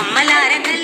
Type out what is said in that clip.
അമ്മലാരങ്ങൾ